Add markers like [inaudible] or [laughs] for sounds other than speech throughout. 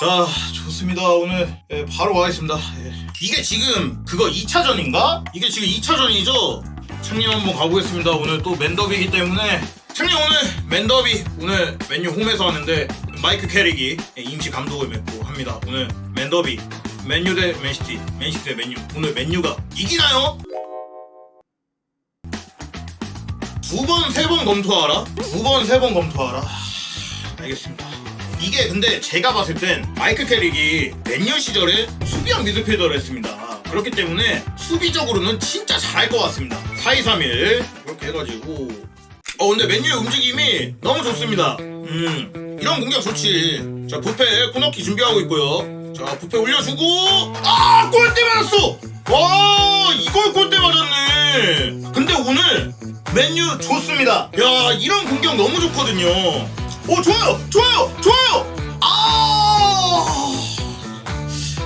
자, 좋습니다. 오늘 예, 바로 가겠습니다. 예. 이게 지금 그거 2차전인가? 이게 지금 2차전이죠? 창님 한번 가보겠습니다. 오늘 또 맨더비이기 때문에 창님 오늘 맨더비 오늘 맨유 홈에서 하는데 마이크 캐릭이 예, 임시 감독을 맡고 합니다. 오늘 맨더비 맨유 대 맨시티 맨시티 대 맨유 오늘 맨유가 이기나요? 두 번, 세 번 검토하라? 두 번, 세 번 검토하라? 알겠습니다. 이게 근데 제가 봤을 땐 마이크 캐릭이 맨유 시절에 수비형 미드필더를 했습니다. 그렇기 때문에 수비적으로는 진짜 잘할 것 같습니다. 4-2-3-1 이렇게 해가지고 어 근데 맨유의 움직임이 너무 좋습니다. 음 이런 공격 좋지. 자 부페 코너키 준비하고 있고요. 자 부페 올려주고 아 골대 맞았어. 와 이걸 골대 맞았네. 근데 오늘 맨유 좋습니다. 야 이런 공격 너무 좋거든요. 오 좋아요! 좋아요! 좋아요! 아,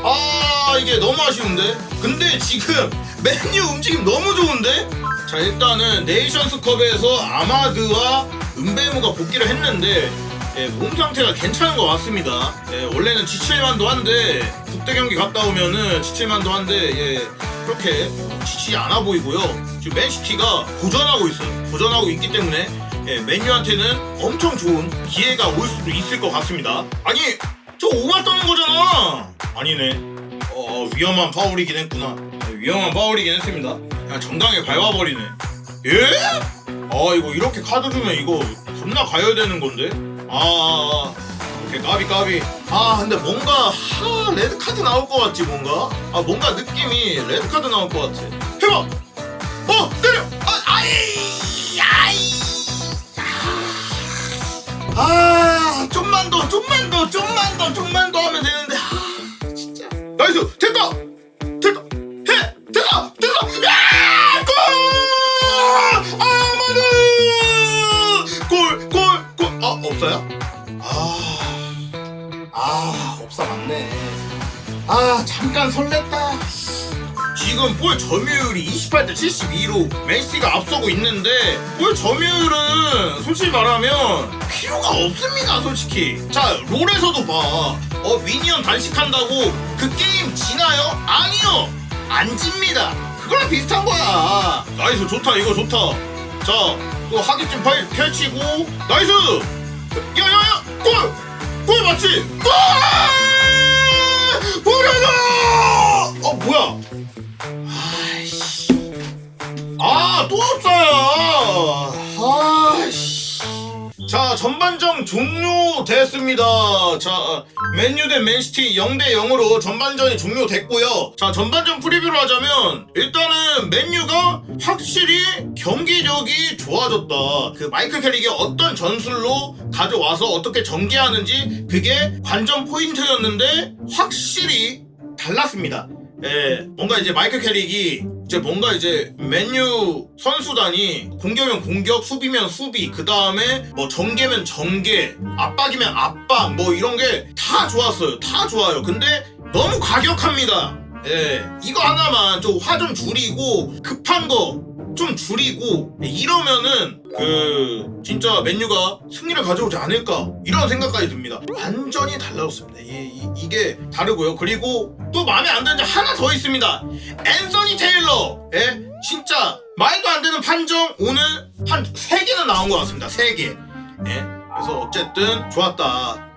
아 이게 너무 아쉬운데? 근데 지금 맨유 움직임 너무 좋은데? 자 일단은 네이션스컵에서 아마드와 은베무가 복귀를 했는데 예, 몸 상태가 괜찮은 것 같습니다. 예, 원래는 지칠만도 한데 국대 경기 갔다 오면은 지칠만도 한데 예, 그렇게 지치지 않아 보이고요. 지금 맨시티가 고전하고 있어요. 고전하고 있기 때문에 예, 맨유한테는 엄청 좋은 기회가 올 수도 있을 것 같습니다. 아니, 저 오만 떠는 거잖아. 아니네. 어, 위험한 파울이긴 했구나. 네, 위험한 파울이긴 했습니다. 그냥 정당에 밟아버리네. 예? 아, 이거 이렇게 카드 주면 이거 겁나 가야 되는 건데? 아, 오케이, 까비, 까비. 아, 근데 뭔가, 하, 레드 카드 나올 것 같지, 뭔가? 아, 뭔가 느낌이 레드 카드 나올 것 같아. 해봐! 어, 때려! 아, 아이! 아이! 아 좀만 더 좀만 더 좀만 더 좀만 더 하면 되는데 아 진짜. 나이스! 됐다! 됐다! 해! 됐다! 됐다! 야! 골! 아마드 골골골아 없어요? 아아 없어 맞네. 아 잠깐 설렜다 지금 볼 점유율이 28대 72로 맨시티가 앞서고 있는데 볼 점유율은 솔직히 말하면 필요가 없습니다 솔직히. 자 롤에서도 봐어 미니언 단식한다고 그 게임 지나요? 아니요. 안 집니다. 그거랑 비슷한 거야. 나이스 좋다. 이거 좋다. 자또 하객진 파일 펼치고. 나이스! 야야야! 골! 골 맞지? 골! 보려줘! 어 뭐야 자, 전반전 종료됐습니다. 자, 맨유 대 맨시티 0대 0으로 전반전이 종료됐고요. 자, 전반전 프리뷰를 하자면 일단은 맨유가 확실히 경기력이 좋아졌다. 그 마이클 캐릭이 어떤 전술로 가져와서 어떻게 전개하는지 그게 관전 포인트였는데 확실히 달랐습니다. 예, 뭔가 이제 마이클 캐릭이 이제 뭔가 이제 맨유 선수단이 공격이면 공격, 수비면 수비, 그 다음에 뭐 전개면 전개, 압박이면 압박, 뭐 이런 게 다 좋았어요. 다 좋아요. 근데 너무 과격합니다. 예, 이거 하나만 좀 화 좀 줄이고 급한 거 좀 줄이고 이러면은 그 진짜 맨유가 승리를 가져오지 않을까 이런 생각까지 듭니다. 완전히 달라졌습니다. 이, 이, 게 다르고요. 그리고 또 마음에 안 드는 게 하나 더 있습니다. 앤서니 테일러, 예, 진짜 말도 안 되는 판정 오늘 한 세 개는 나온 것 같습니다. 세 개. 예, 그래서 어쨌든 좋았다.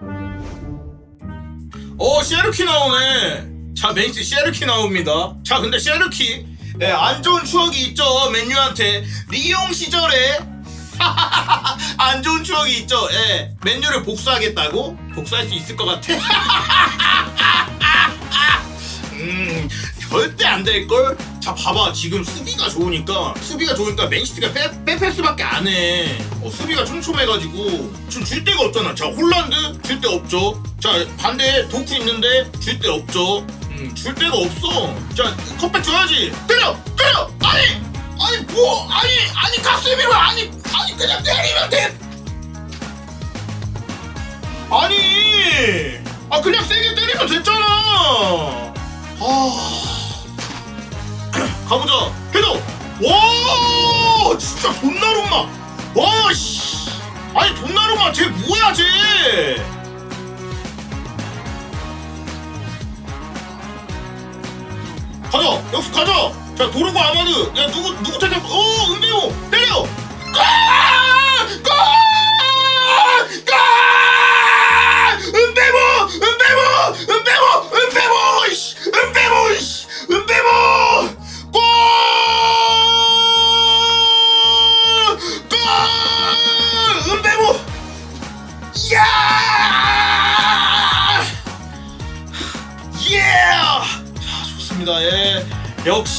어 셰르키 나오네. 자 맨시티 셰르키 나옵니다. 자 근데 셰르키 예, 안 좋은 추억이 있죠 맨유한테 리용 시절에 [laughs] 안 좋은 추억이 있죠. 예, 맨유를 복수하겠다고 복수할 수 있을 것 같아. [laughs] 음 절대 안 될 걸. 자 봐봐 지금 수비가 좋으니까 수비가 좋으니까 맨시티가 빼, 빼뺄 수밖에 안 해. 어, 수비가 촘촘해가지고 지금 줄 데가 없잖아. 자 홀란드 줄 데 없죠. 자 반대 도쿠 있는데 줄 데 없죠. 음, 줄 데가 없어. 자 컵백 줘야지. 때려 때려 아니 아니 뭐 아니 아니 가스미로 아니 아니 그냥 때리면 돼. 아니 아 그냥 세게 때리면 됐잖아. 아. [clears throat] 가보자 헤더 와 진짜 돈나룸마 와 씨 아니 돈나룸마 쟤 뭐야 쟤 가자 역습 가자 자 도르고 아마드 야 누구 누구 태클 오 은배우 때려 골! 골! 골!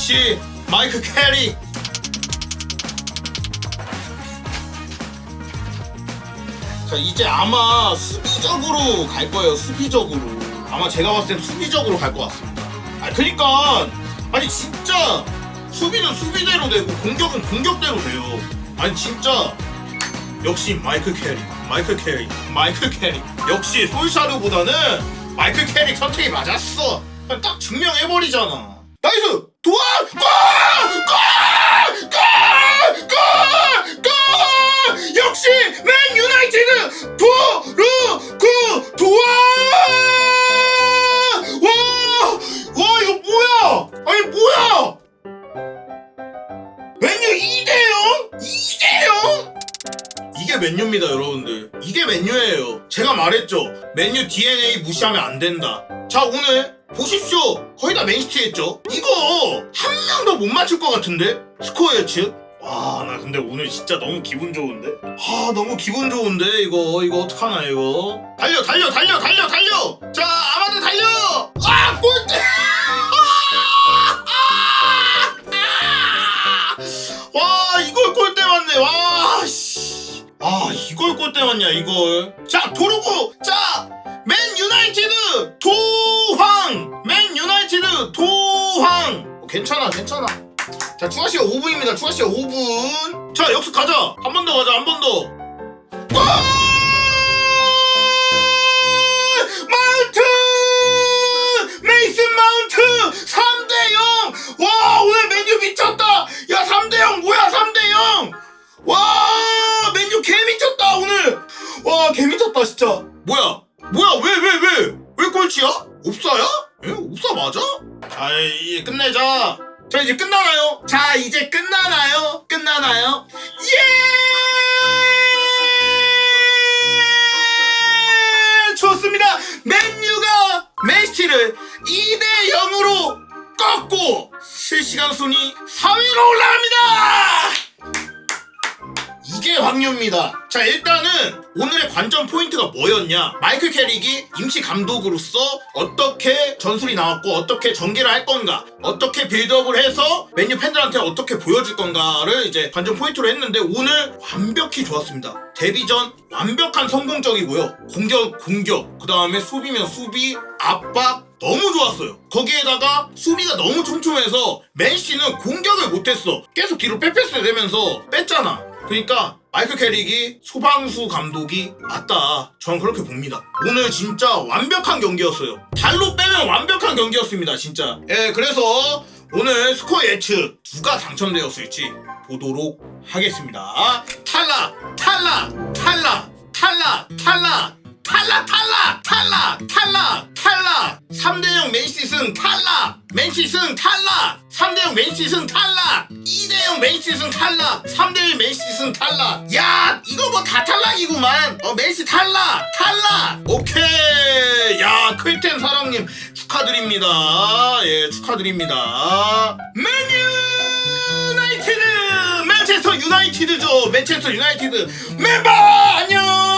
역시 마이크 캐리. 자, 이제 아마 수비적으로 갈 거예요. 수비적으로. 아마 제가 봤을 땐 수비적으로 갈 것 같습니다. 아, 그니까 아니 진짜 수비는 수비대로 되고 공격은 공격대로 돼요. 아니 진짜 역시 마이클 캐리, 마이클 캐리, 마이클 캐리. 역시 솔샤르보다는 마이클 캐리 선택이 맞았어. 딱 증명해버리잖아. 나이스! 도와! 골! 골! 골! 골! 골! 역시 맨 유나이티드 도르구 도와! 와! 와 이거 뭐야? 아니 뭐야? 맨유 2대0? 2대0? 이게 맨유입니다, 여러분들. 이게 맨유예요. 제가 말했죠. 맨유 DNA 무시하면 안 된다. 자, 오늘 보십시오. 거의 다 맨시티 했죠. 이거 한 명도 못 맞출 것 같은데? 스코어 예측. 와, 나 근데 오늘 진짜 너무 기분 좋은데? 아, 너무 기분 좋은데? 이거, 이거 어떡하나, 이거? 달려, 달려, 달려, 달려, 달려! 자, 아마도 달려! 아, 골대! [laughs] 와, 이걸 골대 맞네, 와, 씨. 아, 이걸 골대 맞냐, 이걸. 자, 도르고! 자! 괜찮아, 괜찮아. 자, 추가 시간 5분입니다. 추가 시간 5분. 자, 역습 가자. 한 번 더 가자. 한 번 더. 골! 마운트! 메이슨 마운트! 3대 0! 와, 오늘 맨유 미쳤다! 야, 3대 0 뭐야, 3대 0! 와, 맨유 개 미쳤다, 오늘! 와, 개 미쳤다, 진짜. 뭐야? 뭐야, 왜, 왜, 왜? 왜 꼴찌야? 옵사야? 에? 옵사 맞아? 자, 이제 끝내자. 자, 이제 끝나나요? 자, 이제 끝나나요? 끝나나요? 예! 좋습니다. 맨유가 맨시티를 2대 0으로 꺾고 실시간 순위 4위로 올라갑니다. 이게 황유입니다. 자, 일단은 오늘의 관전 포인트가 뭐였냐? 마이클 캐릭이 임시 감독으로서 어떻게 전술이 나왔고 어떻게 전개를 할 건가? 어떻게 빌드업을 해서 맨유 팬들한테 어떻게 보여줄 건가를 이제 관전 포인트로 했는데 오늘 완벽히 좋았습니다. 데뷔전 완벽한 성공적이고요. 공격 공격, 그 다음에 수비면 수비, 압박 너무 좋았어요. 거기에다가 수비가 너무 촘촘해서 맨시는 공격을 못했어. 계속 뒤로 빼뺐어야 되면서 뺐잖아. 그러니까 마이클 캐릭이 소방수 감독이 맞다. 저는 그렇게 봅니다. 오늘 진짜 완벽한 경기였어요. 달로 빼면 완벽한 경기였습니다. 진짜. 예, 그래서 오늘 스코어 예측 누가 당첨되었을지 보도록 하겠습니다. 탈락, 탈락, 탈락, 탈락, 탈락. 탈락 탈락 탈락 탈락 탈락 3대0 맨시승 탈락 맨시승 탈락. 3대0 맨시승 탈락 2대0 맨시승 탈락 3대1 맨시승 탈락. 야 이거 뭐 다 탈락이구만. 어 맨시 탈락 탈락. 오케이. 야 클텐 사랑님 축하드립니다. 예 축하드립니다. 맨유 유나이티드 맨체스터 유나이티드죠. 맨체스터 유나이티드. 멤버 안녕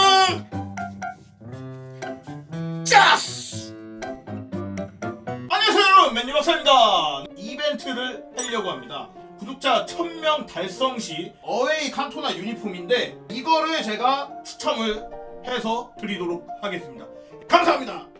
짜스! 안녕하세요 여러분. 맨유 박사입니다. 이벤트를 하려고 합니다. 구독자 1000명 달성 시 어웨이 칸토나 유니폼인데 이거를 제가 추첨을 해서 드리도록 하겠습니다. 감사합니다